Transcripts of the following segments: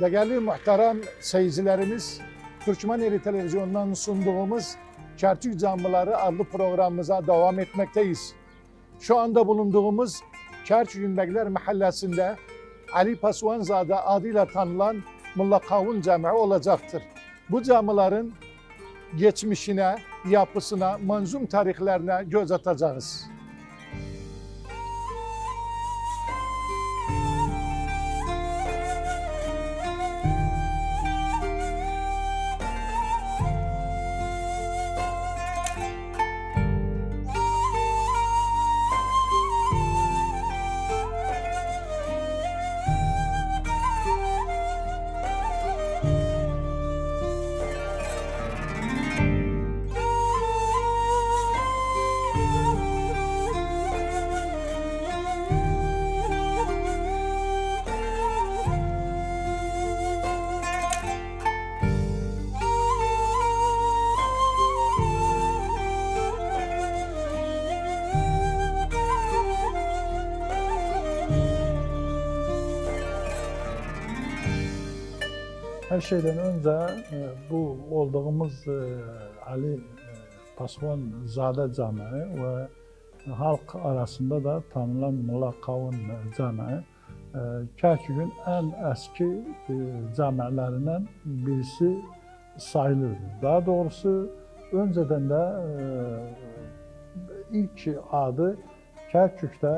Değerli muhterem seyircilerimiz, Türkmen Eri Televizyonu'ndan sunduğumuz Kerkük Camileri adlı programımıza devam etmekteyiz. Şu anda bulunduğumuz Kerkük Günbekler Mahallesi'nde Ali Pasvanzade adıyla tanınan Mulla Kavun Camii olacaktır. Bu camilerin geçmişine, yapısına, manzum tarihlerine göz atacağız. Her şeyden önce e, bu olduğumuz e, Ali e, Pasvan Zade Camii ve halk arasında da tanınan Mulla Kavun Camii Kerkük'ün en eski camilerinden birisi sayılır. Daha doğrusu önceden de ilk adı Kerkük'te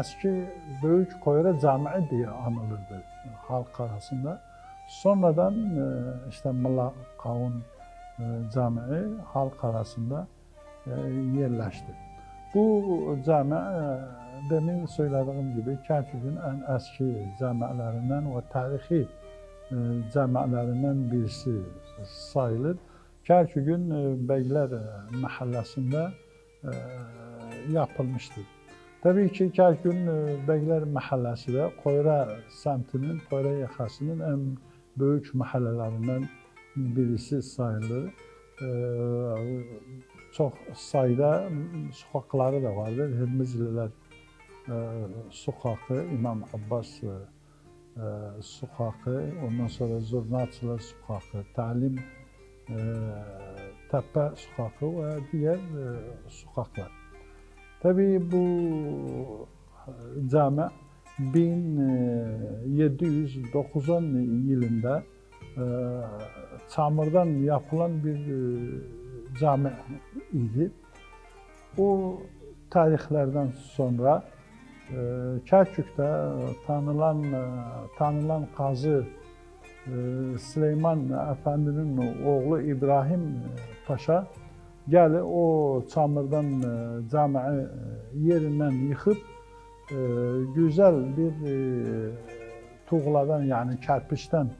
eski Büyük Koyra Camii diye anılırdı halk arasında. Sonradan e, işte Mulla Kavun e, Camii halk arasında e, yerleşti. Bu cami demin söylediğim gibi Kerkük'ün en eski camilerinden ve tarihi camilerinden birisi sayılır. Kerkük'ün Beyler mahallesinde yapılmıştır. Tabii ki Kerkük'ün Beyler mahallesi de Koyra semtinin, Koyra yakasının en büyük mahallelerinden birisi sayılır. Ee, çok sayıda sokakları da vardır. Hürmüzliler e, sokağı, İmam Abbas e, e, sokağı, ondan sonra Zurnaçılar sokağı, Talim Tepe sokağı ve diğer sokaklar. Tabii bu cami 1790 yılında e, çamurdan yapılan bir e, cami idi. O tarihlerden sonra e, Kerkük'te tanınan e, tanınan kazı e, Süleyman Efendi'nin oğlu İbrahim Paşa geldi o çamurdan e, cami e, yerinden yıkıp e, güzel bir e, tuğladan yani kerpiçten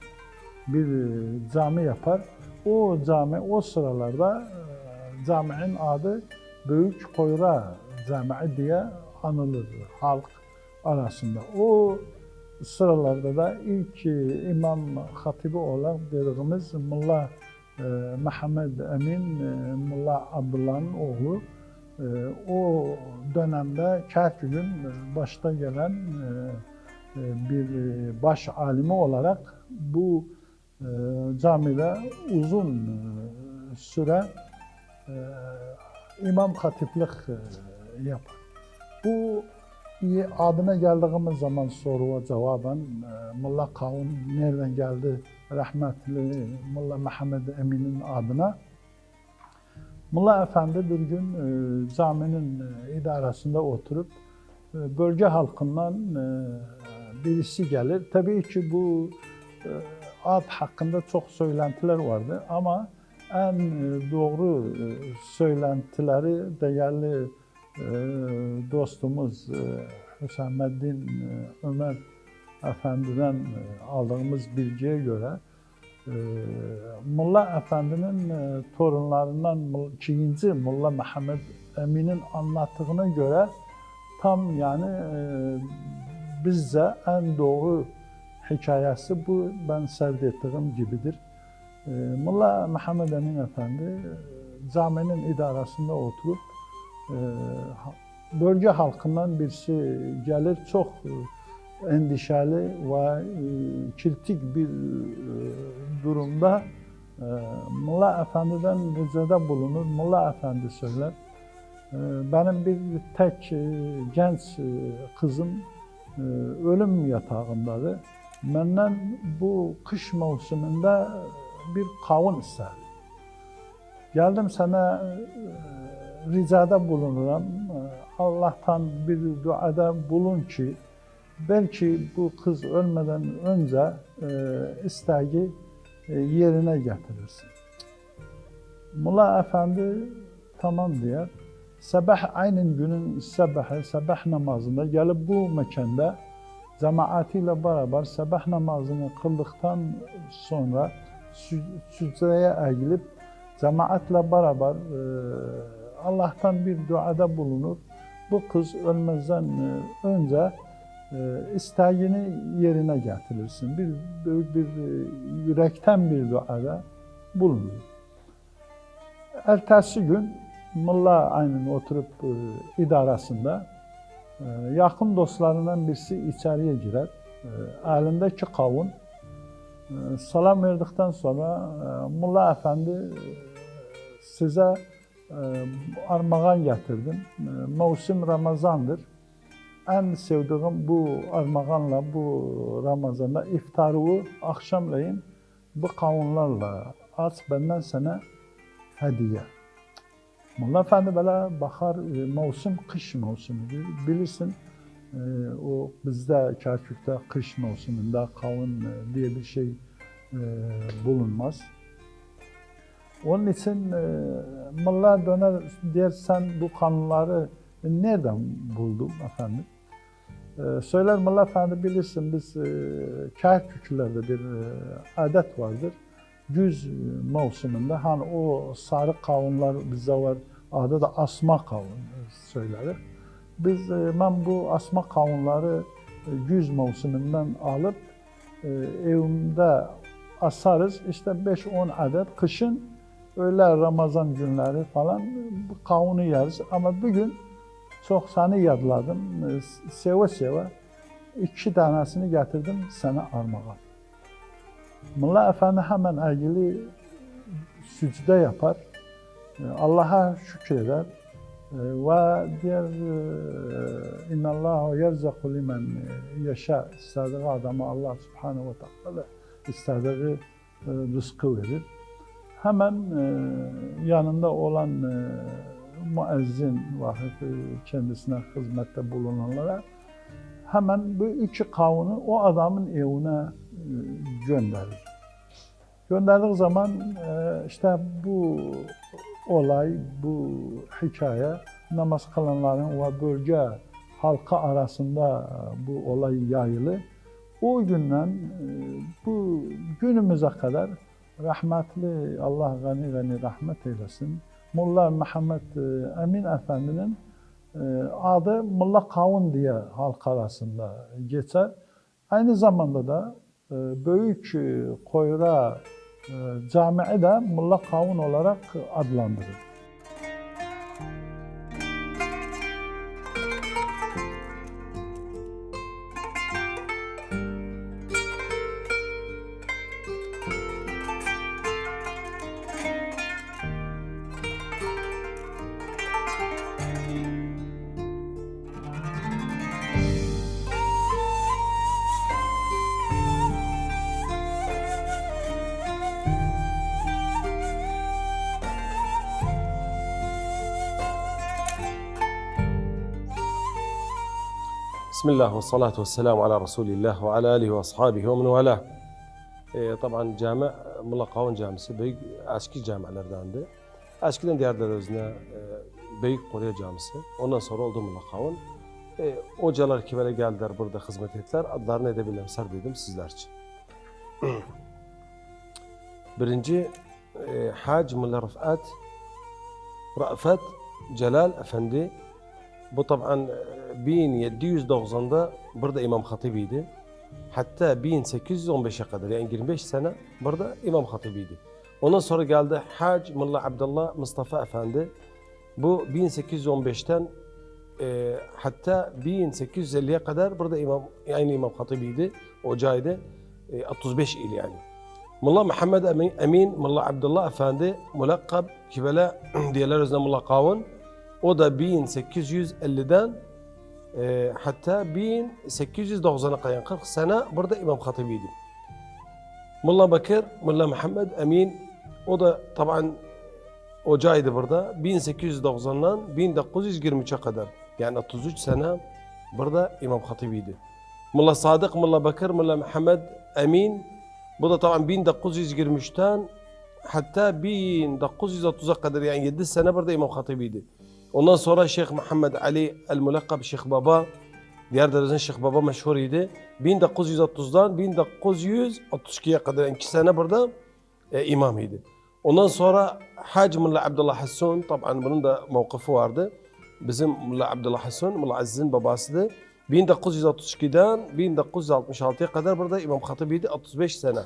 bir e, cami yapar. O cami o sıralarda e, caminin adı Büyük Koyra Camii diye anılır halk arasında. O sıralarda da ilk e, imam hatibi olan dediğimiz Mulla e, Muhammed Emin e, Mulla Abdullah'ın oğlu e, o dönemde Kerkük'ün e, başta gelen e, e, bir baş alimi olarak bu camide uzun süre imam hatiplik yapar. Bu adına geldiğimiz zaman soruya cevaben Mulla Kavun nereden geldi rahmetli Mulla Muhammed Emin'in adına Mulla Efendi bir gün e, caminin e, idaresinde oturup e, bölge halkından e, birisi gelir. Tabii ki bu ad hakkında çok söylentiler vardı ama en doğru söylentileri değerli dostumuz Hüsamettin Ömer Efendi'den aldığımız bilgiye göre e, Molla Efendi'nin e, torunlarından ikinci Molla Mehmet Emin'in anlattığına göre tam yani e, bizce en doğru hikayesi bu ben serdettiğim gibidir. E, Molla Mehmet Emin Efendi e, caminin idarasında oturup bölge halkından birisi gelir çok endişeli ve e, kritik bir e, durumda e, Molla Efendi'den ricada bulunur. Molla Efendi söyler. Benim bir tek genç kızım ölüm yatağındadır. Benden bu kış mevsiminde bir kavun ister. Geldim sana ricada bulunuram. Allah'tan bir duada bulun ki belki bu kız ölmeden önce e, isteği e, yerine getirirsin. Mulla Efendi tamam diyor. Sabah aynı günün sabahı, sabah namazında gelip bu mekanda cemaatiyle beraber sabah namazını kıldıktan sonra sü- sücdeye eğilip cemaatle beraber e, Allah'tan bir duada bulunur. Bu kız ölmezden e, önce isteğini yerine getirirsin. Bir, bir, bir e, yürekten bir duada bulunur. Ertesi gün Molla aynen oturup e, idarasında e, yakın dostlarından birisi içeriye girer. E, elindeki kavun e, salam verdikten sonra e, Molla Efendi e, size e, armağan getirdim. E, mevsim Ramazandır. En sevdiğim bu armağanla bu Ramazan'da iftarı akşamleyin bu kavunlarla aç benden sana hediye. Molla Efendi böyle bakar e, mevsim kış mevsimidir. Bilirsin e, o bizde Kerkük'te kış mevsiminde kavun diye bir şey e, bulunmaz. Onun için Molla döner der sen bu kanunları nereden buldun efendim? E, söyler Molla Efendi bilirsin biz e, Kerküklerde bir e, adet vardır. Güz mevsiminde hani o sarı kavunlar bizde var. Adı da asma kavun söylenir. Biz e, ben bu asma kavunları e, güz mevsiminden alıp e, evimde asarız. İşte 5-10 adet kışın öyle Ramazan günleri falan kavunu yeriz. Ama bugün çok seni yadladım. E, Seve seve iki tanesini getirdim sana armağan. Molla Efendi hemen ilgili sücde yapar. E, Allah'a şükreder. E, Ve diğer e, İnna Allah yerzaku limen yaşa istediği adama Allah Subhanahu ve Teala istediği e, rızkı verir. Hemen e, yanında olan e, müezzin vahid e, kendisine hizmette bulunanlara hemen bu iki kavunu o adamın evine e, gönderir. Gönderdiği zaman e, işte bu olay, bu hikaye namaz kılanların ve bölge halka arasında bu olay yayılı. O günden bu günümüze kadar rahmetli Allah gani gani rahmet eylesin. Molla Muhammed e, Emin Efendi'nin e, adı Molla Kavun diye halk arasında geçer. Aynı zamanda da e, Büyük e, Koyra Camii de Molla Kavun olarak adlandırılır. Bismillah ve salatu ve selamu ala Resulillah ve ala alihi ve ashabihi ve min vela. E, taban cami, Mulla Kavun Camisi büyük eski camilerdendi. Eskiden diğerler özüne e, Büyük Koreya Camisi. Ondan sonra oldu Mulla Kavun. E, hocalar ki böyle geldiler burada hizmet ettiler. Adlarını edebilmemser dedim sizler için. Birinci e, Hac Mulla Rıfat Rıfat Celal Efendi bu taban e, 1790'da burada İmam Hatibiydi. Hatta 1815'e kadar yani 25 sene burada İmam Hatibiydi. Ondan sonra geldi Hac Mulla Abdullah Mustafa Efendi. Bu 1815'ten e, hatta 1850'ye kadar burada imam yani İmam Hatibiydi. Ocağıydı. E, 35 il yani. Mulla Muhammed Emin, Emin Mulla Abdullah Efendi mulakkab kibele diyorlar özne Mulla Kavun. O da 1850'den e, hatta 1890'a kadar 40 sene burada İmam Hatibiydi. Mulla Bakır, Mulla Muhammed Emin o da taban ocağıydı burada. 1890'dan 1923'e kadar yani 33 sene burada İmam Hatibiydi. Mulla Sadık, Mulla Bakır, Mulla Muhammed Emin bu da taban 1923'ten hatta 1930'a kadar yani 7 sene burada İmam Hatibiydi. Ondan sonra Şeyh Muhammed Ali El-Mulakkab Şeyh Baba diğer derecen Şeyh Baba meşhur idi. 1930'dan 1932'ye kadar 2 sene burada e, imam idi. Ondan sonra Hac Mulla Abdullah Hassun taban bunun da mevkifi vardı. Bizim Mulla Abdullah Hassun, Mulla Aziz'in babasıydı. 1932'den 1966'ya kadar burada İmam Hatibiydi 35 sene.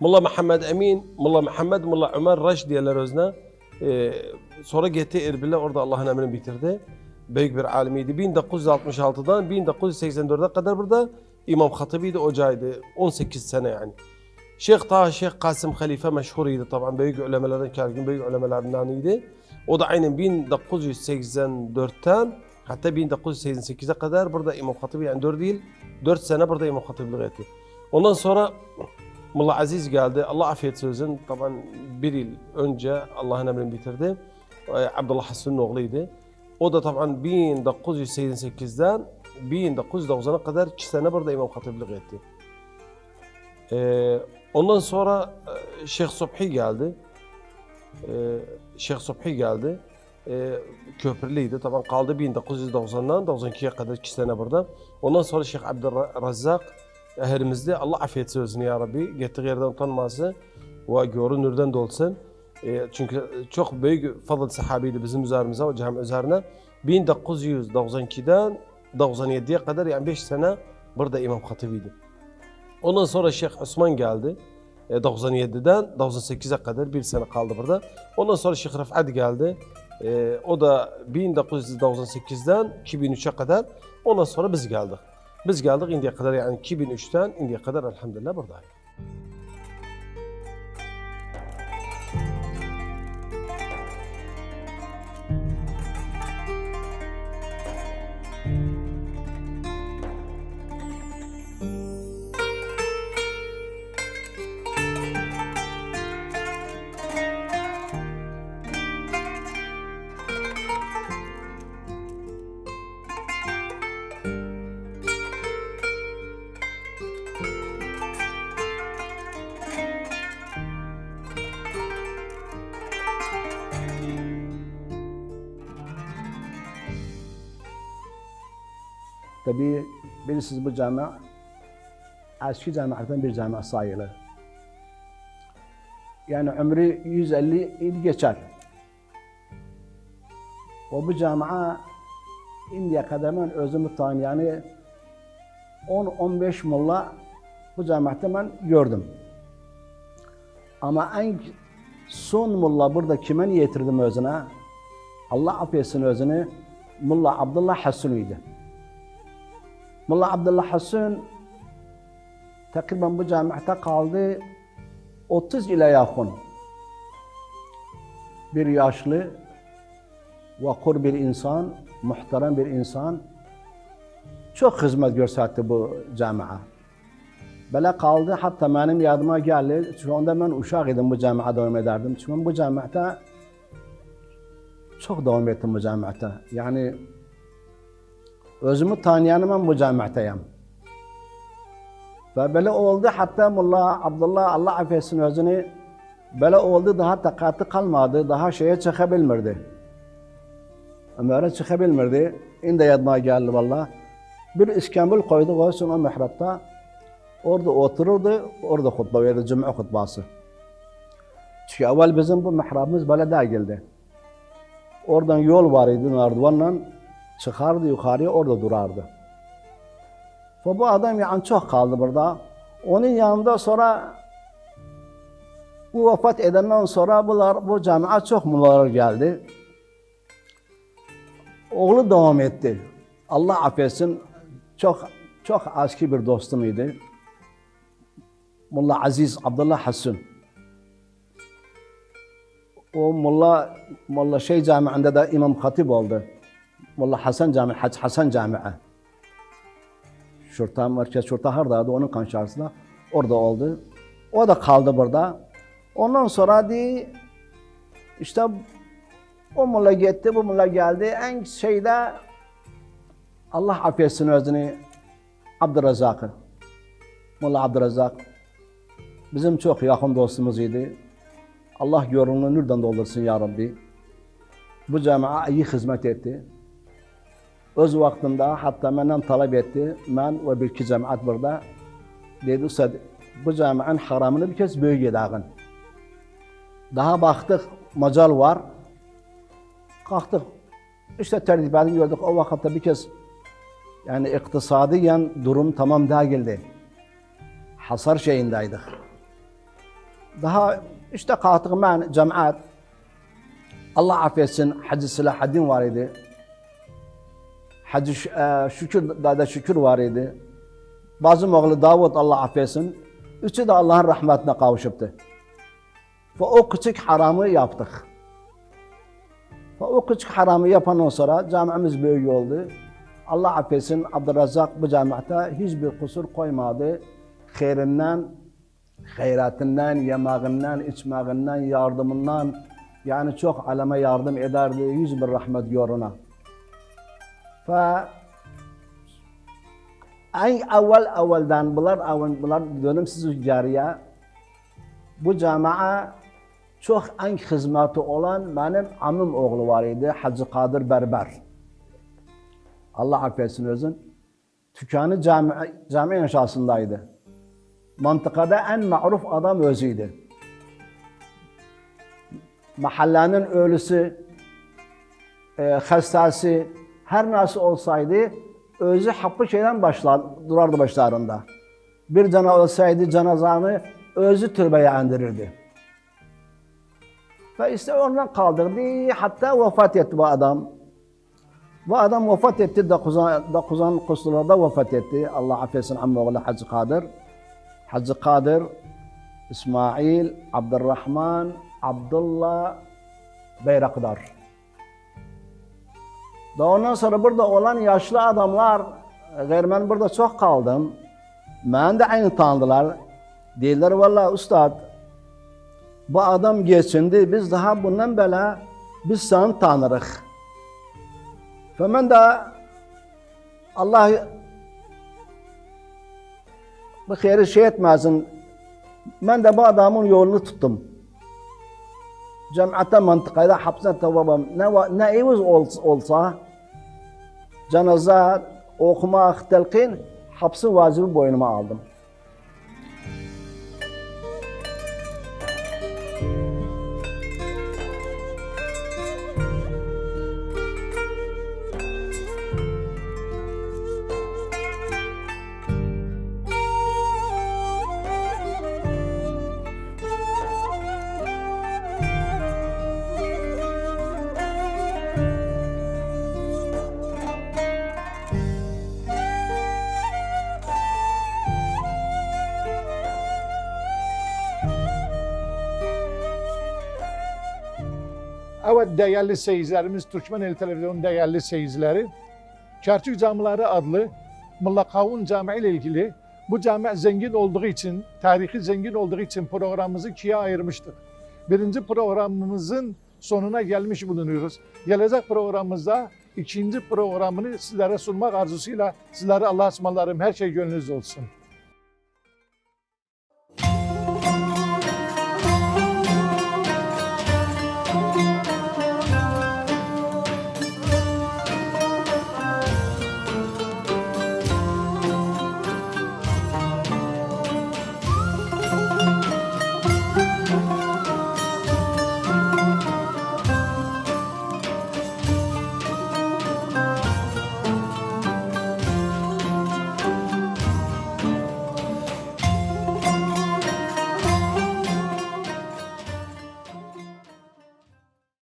Mulla Muhammed Emin, Mulla Muhammed, Mulla Ömer Raş diyorlar özne. Ee, sonra gitti Erbil'e orada Allah'ın emrini bitirdi. Büyük bir alimiydi. 1966'dan 1984'e kadar burada İmam Hatibiydi ocağıydı. 18 sene yani. Şeyh Taha Şeyh Kasım Halife meşhuruydu taban. Büyük ulemelerden kergin büyük ulemelerinden idi. O da aynen 1984'ten hatta 1988'e kadar burada İmam Hatibi yani 4 değil 4 sene burada İmam Hatiblik etti. Ondan sonra Mulla Aziz geldi. Allah afiyet olsun. Taban bir yıl önce Allah'ın emrini bitirdi. Ee, Abdullah Hasan'ın oğluydu. O da taban 1988'den 1990'a kadar 2 sene burada İmam Hatiblik etti. Ee, ondan sonra e, Şeyh Subhi geldi. Ee, Şeyh Subhi geldi. Ee, köprülüydü. Taban kaldı 1990'dan 92'ye kadar 2 sene burada. Ondan sonra Şeyh Abdurrazzak eherimizde Allah afiyet olsun ya Rabbi. Gittiği yerden utanması ve görünürden de olsun. Ee, çünkü çok büyük fazıl sahabiydi bizim üzerimize, o cami üzerine. 1992'den 97'ye kadar yani 5 sene burada İmam Hatibiydi. Ondan sonra Şeyh Osman geldi. E, 97'den 98'e kadar bir sene kaldı burada. Ondan sonra Şeyh Rafat geldi. E, o da 1998'den 2003'e kadar. Ondan sonra biz geldik. Biz geldik indiye kadar yani 2003'ten indiye kadar elhamdülillah buradayız. Tabii bilirsiniz bu cami eski camilerden bir cami sayılır. Yani ömrü 150 yıl geçer. O bu camia indiye kadar özümü tanı yani 10-15 mulla bu camiatte ben gördüm. Ama en son mulla burada kime getirdim özüne? Allah affetsin özünü. Mulla Abdullah Hasun'uydu. Mulla Abdullah Hasan takriben bu camiate kaldı 30 ile yakın. Bir yaşlı ve kur bir insan, muhterem bir insan. Çok hizmet gösterdi bu camia. Böyle kaldı hatta benim yardıma geldi. Şu anda ben uşak idim bu camiye devam ederdim. Çünkü bu camiate çok devam ettim bu camiate. Yani Özümü tanıyanım ben bu camiatayım. Ve böyle oldu hatta Mullah Abdullah Allah affetsin özünü böyle oldu daha takatı kalmadı. Daha şeye çıkabilmirdi. Ömer'e çıkabilmirdi. İnde yadıma geldi valla. Bir İskembul koydu koysun o mihrapta. Orada otururdu, orada hutbe verirdi, cuma hutbası. Çünkü evvel bizim bu mihrabımız böyle değildi. Oradan yol var idi nardivanla, çıkardı yukarıya orada durardı. Ve bu adam yani çok kaldı burada. Onun yanında sonra bu vefat edenden sonra bunlar, bu camiye çok mullalar geldi. Oğlu devam etti. Allah affetsin çok çok aski bir dostumuydu. Mulla Aziz Abdullah Hasun. O Mulla Mulla şey camiinde de imam hatip oldu. Mulla Hasan Cami, Hac Hasan Camii. Şurta, merkez şurta hardaydı onun kanşarısında. Orada oldu. O da kaldı burada. Ondan sonra di işte o mulla gitti, bu mulla geldi. En şeyde Allah affetsin özünü Abdurrazak'ı. Mulla Abdurrazak bizim çok yakın dostumuz idi. Allah yolunu nurdan doldursun ya Rabbi. Bu camiye iyi hizmet etti. Öz vaktinde hatta benden talep etti. Ben ve bir iki cemaat burada. Dedi bu caminin haramını bir kez büyük edağın. Daha baktık macal var. Kalktık. İşte tertibatı gördük. O vakitte bir kez yani iktisadiyen durum tamam değildi. Hasar şeyindeydik. Daha işte kalktık ben cemaat. Allah affetsin Hacı Selahaddin var idi. Hacı e, Şükür, Dada Şükür var idi. Bazı oğlu Davut Allah affetsin. Üçü de Allah'ın rahmetine kavuşuptu. Ve o küçük haramı yaptık. Ve o küçük haramı yapandan sonra camimiz büyük oldu. Allah affetsin Abdurrazak bu camiate hiçbir kusur koymadı. Hayrinden, hayratından, yemağından, içmeğinden, yardımından yani çok aleme yardım ederdi. Yüz bir rahmet yoruna. Ve en evvel evvelden bunlar, evvel, bunlar dönemsiz cariye bu camiye çok en hizmeti olan benim amim oğlu var idi. Hacı Kadir Berber. Allah affetsin özün. Tükanı cami, cami inşasındaydı. Mantıkada en ma'ruf adam özüydü. Mahallenin ölüsü, e, hastası, her nasıl olsaydı özü hakkı şeyden başlar, durardı başlarında. Bir cana olsaydı canazanı özü türbeye indirirdi. Ve işte ondan kaldırdı. Hatta vefat etti bu adam. Bu adam vefat etti. 90 kusurlarda vefat etti. Allah affetsin amma oğlu Hacı Kadir. Hacı Kadir, İsmail, Abdurrahman, Abdullah, Beyrakdar. Daha ondan sonra burada olan yaşlı adamlar, gayr ben burada çok kaldım. Ben de aynı tanıdılar. Dediler vallahi ustad, bu adam geçindi, biz daha bundan böyle biz seni tanırıq. Ve ben de Allah bu hayırı şey etmesin. Ben de bu adamın yolunu tuttum. Cemiyete mantıkada hapsine tavabam ne, ne evuz ol- olsa cenaze okumak, telkin hapsın vacibi boynuma aldım. Değerli seyircilerimiz, Türkmeneli Televizyon değerli seyircileri, Kertük Camileri adlı Mulla Kavun Camii ile ilgili bu cami zengin olduğu için, tarihi zengin olduğu için programımızı ikiye ayırmıştık. Birinci programımızın sonuna gelmiş bulunuyoruz. Gelecek programımızda ikinci programını sizlere sunmak arzusuyla sizlere Allah'a ısmarlarım. Her şey gönlünüzde olsun.